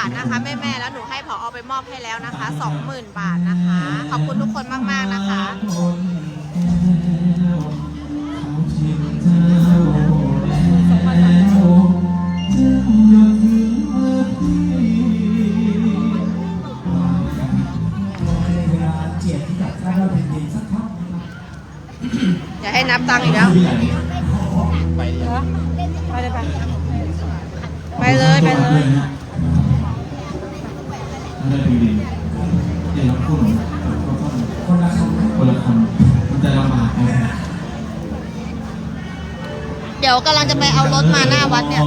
าทนะคะแม่ๆแล้วหนูให้ผอไปมอบให้แล้วนะคะสองหมื่นบาทนะคะ ขอบคุณทุกคนมาก ๆ นะคะเวลาเจียดที่กับข้าวแผ่นดินสักพักอย่าให้นับตังค์อีกแล้ว ไปเลยไปเลย ไปไปเลยไปเลยไม่ได้พิมพ์ดินเดี๋ยวเราพูดคนละคำคนละคำมันจะลำบากนะเดี๋ยวกำลังจะไปเอารถมาหน้าวัดเนี่ย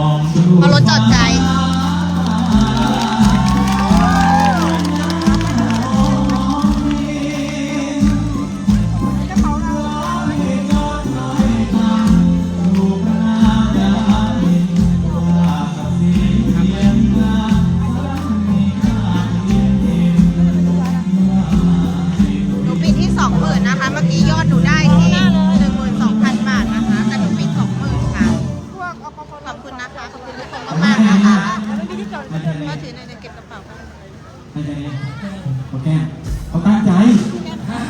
เอารถจอดใจ ไม่ใช่นี่เขาแก้เขาตั้งใจ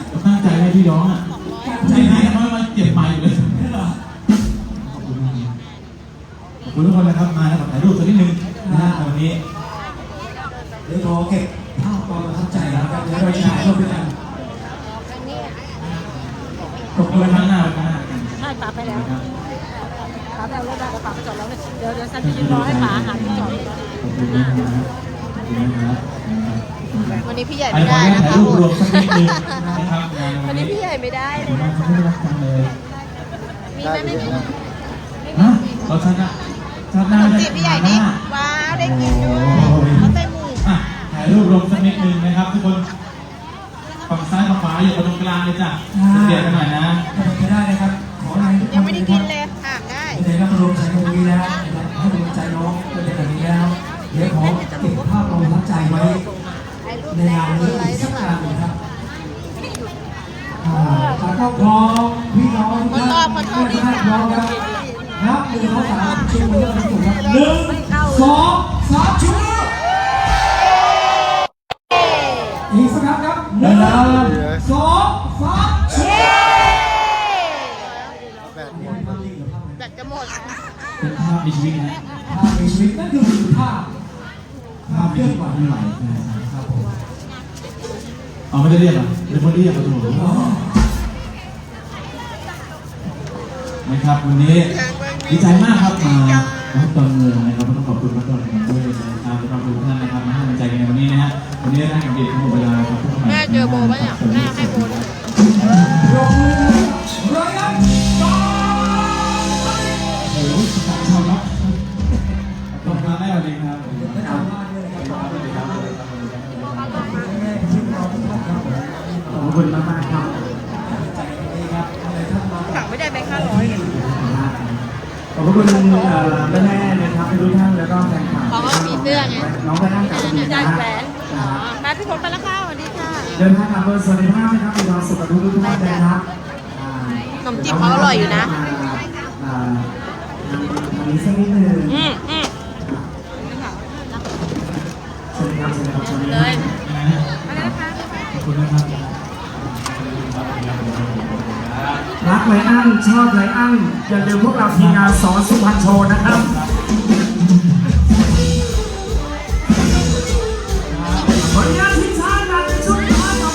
เขาตั้งใจให้พี่ร้องอะใจไหนทำไมมาเก็บไม้อยู่เลยขอบคุณมากครับขอบคุณทุกคนนะครับมาแล้วขอถ่ายรูปสักนิดนึงนะฮะวันนี้เดี๋ยวขอเก็บภาพความประทับใจนะครับเดี๋ยวเราจะถ่ายรูปด้วยกันขอบคุณครั้งหน้าครั้งหน้าใช่ป๋าไปแล้วครับป๋าไปเอารถได้แต่ป๋าไปจอดแล้วเดี๋ยวเดี๋ยวฉันจะยืนรอให้ป๋าหาที่จอดขอบคุณนะครับขอบคุณนะครับ วันนี้พี่ใหญ่อันไม่นี้ขอได้ให้นะถ่ายคะรูปรวมสักนิดนึงนะครับงานวัวันนนี้นี้พี่ใหญ่ไม่ได้ขอบคุณมากครับที่รักจังเลยมีไหมไม่มีฮะเราชนะชขนะนมจีบพี่ใหญ่นี่ว้าวได้กินด้วยเขาใส่หมูอะถ่ายรูปรวมสักนิดนึงนะครับทุกคนฝั่งซ้ายฝั่งขวาอยู่ตรงกลางเลยจ้ะเดี๋ยวกันหน่อยนะจะได้นะครับขออะไรทุกคนยังไม่ได้กินเลยถามได้เดี๋ยวเรารวมใจตรงนี้แล้วนะครับให้รวมใจน้องเป็นแบบนี้แล้วเดี๋ยวขอเก็บภาพความประทับใจไว้ถ่ายรูป ในแล้งาวนนี้ไลอีกฟ์สัด้ากงหงาลันงหนึ่งครับอ่าตากล้องพร้อมพี่น้องทุกท่านคนชอบคนชอบทุกท่านพร้อมครับนับหนึ่งสองสามชูมือขึ้นสูงครับหนึ่งสองสามชูมืออีกสักครั้งครับหนึ่งสองสามชูแบบนี้แบตจะหมดเป็นภาพมีชีวิตนะภาพในชีวิตนั่นคือภาพภาพเคลื่อนไหวไม่ไหวครับผม เอาไม่ได้เรียกเหรอเป็นคนเรียกมาถูกนะครับวันนี้ดีใจมากครับมาวัดตอนเมืองนะครับต้องขอบคุณวัดตอนเมืองด้วยนะครับแล้วก็ขอบคุณท่านนะครับมาให้กำลังใจกันในวันนี้นะฮะวันนี้ได้กับเด็กทั้งหมดเวลาครับทุกคนแม่เจอโบไหมเนี่ยแม่ คุณมากมากๆครับใจดีครับอะไรท่านมาถังไม่ได้แบงค์ห้าร้อยเลยขอบคุณแม่แม่ๆนะครับทุกท่านแล้วก็แฟนคลับเขาก็มีเสื้อไงน้องไปนั่งกับเนี่ยนะได้ฮะแหวนอ๋อมาพี่พลไปแล้วค่ะสวัสดีค่ะ เดินทางกลับโดยสวัสดิภาพนะครับมีความสุขกับทุกทุกท่านนะครับอ่าขนมจีบเขาอร่อยอยู่นะอ่าทางนี้สักนิดหนึงอืมอืมสวัสดีครับสวัสดีครับสวัสดีเลครับยนะฮะขอบคุณนะครับ รัก ไรอันชอบไรอันอย่าลืมพวกเราทีมงานสอนสุพรรณโชว์นะครับ